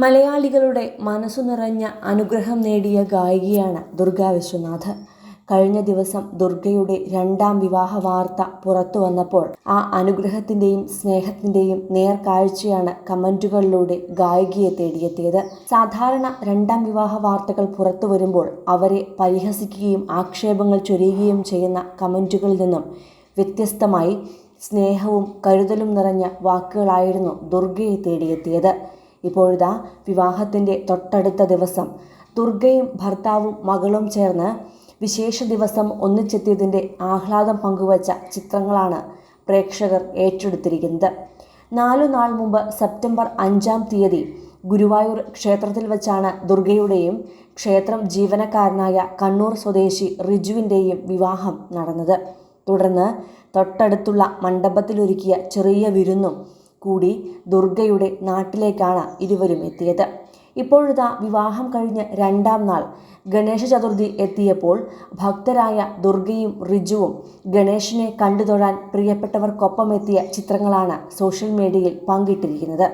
മലയാളികളുടെ മനസ്സു നിറഞ്ഞ അനുഗ്രഹം നേടിയ ഗായികയാണ് ദുർഗ വിശ്വനാഥ് കഴിഞ്ഞ ദിവസം ദുർഗയുടെ രണ്ടാം വിവാഹ വാർത്ത പുറത്തു വന്നപ്പോൾ ആ അനുഗ്രഹത്തിന്റെയും സ്നേഹത്തിന്റെയും നേർക്കാഴ്ചയാണ് കമന്റുകളിലൂടെ ഗായികയെ തേടിയെത്തിയത്. സാധാരണ രണ്ടാം വിവാഹ വാർത്തകൾ പുറത്തു വരുമ്പോൾ അവരെ പരിഹസിക്കുകയും ആക്ഷേപങ്ങൾ ചൊരിയുകയും ചെയ്യുന്ന കമന്റുകളിൽ നിന്നും വ്യത്യസ്തമായി സ്നേഹവും കരുതലും നിറഞ്ഞ വാക്കുകളായിരുന്നു ദുർഗയെ തേടിയെത്തിയത്. ഇപ്പോഴിതാ വിവാഹത്തിന്റെ തൊട്ടടുത്ത ദിവസം. ദുർഗയും ഭർത്താവും മകളും ചേർന്ന് വിശേഷ ദിവസം ഒന്നിച്ചെത്തിയതിന്റെ ആഹ്ലാദം പങ്കുവച്ച ചിത്രങ്ങളാണ് പ്രേക്ഷകർ ഏറ്റെടുത്തിരിക്കുന്നത്. നാലു നാൾ മുമ്പ് സെപ്റ്റംബർ അഞ്ചാം തീയതി ഗുരുവായൂർ ക്ഷേത്രത്തിൽ വച്ചാണ് ദുർഗയുടെയും ക്ഷേത്രം ജീവനക്കാരനായ കണ്ണൂർ സ്വദേശി റിജുവിന്റെയും വിവാഹം നടന്നത്. തുടർന്ന് തൊട്ടടുത്തുള്ള മണ്ഡപത്തിലൊരുക്കിയ ചെറിയ വിരുന്നും കൂടി ദുർഗയുടെ നാട്ടിലേക്കാണ് ഇരുവരും എത്തിയത്. ഇപ്പോഴിതാ വിവാഹം കഴിഞ്ഞ് രണ്ടാം നാൾ ഗണേശ ചതുർഥി എത്തിയപ്പോൾ ഭക്തരായ ദുർഗയും റിജുവും ഗണേശനെ കണ്ടു തൊഴാൻ പ്രിയപ്പെട്ടവർക്കൊപ്പം എത്തിയ ചിത്രങ്ങളാണ് സോഷ്യൽ മീഡിയയിൽ പങ്കിട്ടിരിക്കുന്നത്.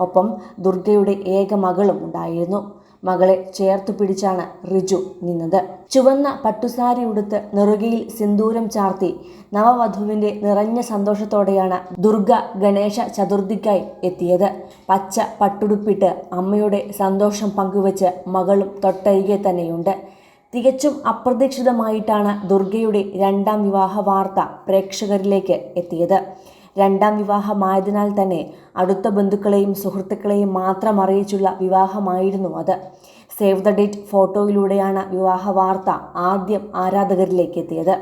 ഒപ്പം ദുർഗയുടെ ഏക മകളും ഉണ്ടായിരുന്നു. മകളെ ചേർത്തു പിടിച്ചാണ് റിജു നിന്നത്. ചുവന്ന പട്ടുസാരി ഉടുത്ത് നെറുകയിൽ സിന്ദൂരം ചാർത്തി നവവധുവിന്റെ നിറഞ്ഞ സന്തോഷത്തോടെയാണ് ദുർഗ ഗണേശ ചതുർത്ഥിക്കായി എത്തിയത്. പച്ച പട്ടുടുപ്പിട്ട് അമ്മയുടെ സന്തോഷം പങ്കുവച്ച് മകളും തൊട്ടരികെ തന്നെയുണ്ട്. തികച്ചും അപ്രതീക്ഷിതമായിട്ടാണ് ദുർഗയുടെ രണ്ടാം വിവാഹ വാർത്ത പ്രേക്ഷകരിലേക്ക് എത്തിയത്. രണ്ടാം വിവാഹമായതിനാൽ തന്നെ അടുത്ത ബന്ധുക്കളെയും സുഹൃത്തുക്കളെയും മാത്രം അറിയിച്ചുള്ള വിവാഹമായിരുന്നു അത്. സേവ് ദ ഡേറ്റ് ഫോട്ടോയിലൂടെയാണ് വിവാഹ വാർത്ത ആദ്യം ആരാധകരിലേക്ക് എത്തിയത്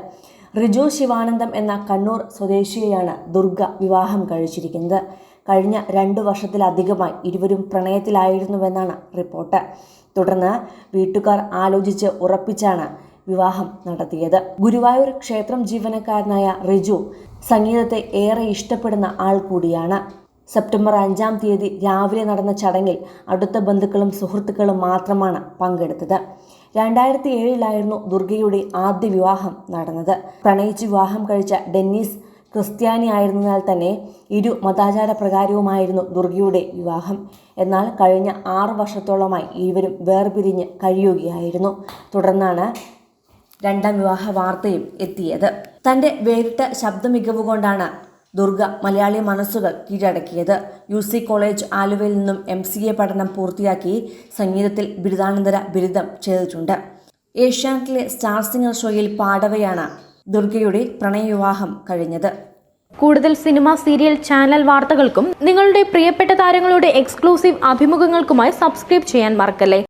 റിജു ശിവാനന്ദം എന്ന കണ്ണൂർ സ്വദേശിയെയാണ് ദുർഗ വിവാഹം കഴിച്ചിരിക്കുന്നത്. കഴിഞ്ഞ രണ്ടു വർഷത്തിലധികമായി ഇരുവരും പ്രണയത്തിലായിരുന്നുവെന്നാണ് റിപ്പോർട്ട്. തുടർന്ന് വീട്ടുകാർ ആലോചിച്ച് ഉറപ്പിച്ചാണ് വിവാഹം നടത്തിയത്. ഗുരുവായൂർ ക്ഷേത്രം ജീവനക്കാരനായ റിജു സംഗീതത്തെ ഏറെ ഇഷ്ടപ്പെടുന്ന ആൾ കൂടിയാണ്. സെപ്റ്റംബർ അഞ്ചാം തീയതി രാവിലെ നടന്ന ചടങ്ങിൽ അടുത്ത ബന്ധുക്കളും സുഹൃത്തുക്കളും മാത്രമാണ് പങ്കെടുത്തത്. രണ്ടായിരത്തി ഏഴിലായിരുന്നു ദുർഗയുടെ ആദ്യ വിവാഹം നടന്നത്. പ്രണയിച്ച് വിവാഹം കഴിച്ച ഡെന്നീസ് ക്രിസ്ത്യാനി ആയിരുന്നതിനാൽ തന്നെ ഇരു മതാചാര പ്രകാരവുമായിരുന്നു ദുർഗയുടെ വിവാഹം. എന്നാൽ കഴിഞ്ഞ ആറ് വർഷത്തോളമായി ഇരുവരും വേർപിരിഞ്ഞ് കഴിയുകയായിരുന്നു. തുടർന്നാണ് രണ്ടാം വിവാഹ വാർത്തയും എത്തിയത്. തന്റെ വേറിട്ട ശബ്ദ മികവ് കൊണ്ടാണ് ദുർഗ മലയാളി മനസ്സുകൾ കീഴടക്കിയത്. യു സി കോളേജ് ആലുവയിൽ നിന്നും എം സി എ പഠനം പൂർത്തിയാക്കി സംഗീതത്തിൽ ബിരുദാനന്തര ബിരുദം ചെയ്തിട്ടുണ്ട്. ഏഷ്യാനെറ്റിലെ സ്റ്റാർ സിംഗർ ഷോയിൽ പാടവയാണ് ദുർഗയുടെ പ്രണയവിവാഹം കഴിഞ്ഞത്. കൂടുതൽ സിനിമ സീരിയൽ ചാനൽ വാർത്തകൾക്കും നിങ്ങളുടെ പ്രിയപ്പെട്ട താരങ്ങളുടെ എക്സ്ക്ലൂസീവ് അഭിമുഖങ്ങൾക്കുമായി സബ്സ്ക്രൈബ് ചെയ്യാൻ മറക്കല്ലേ?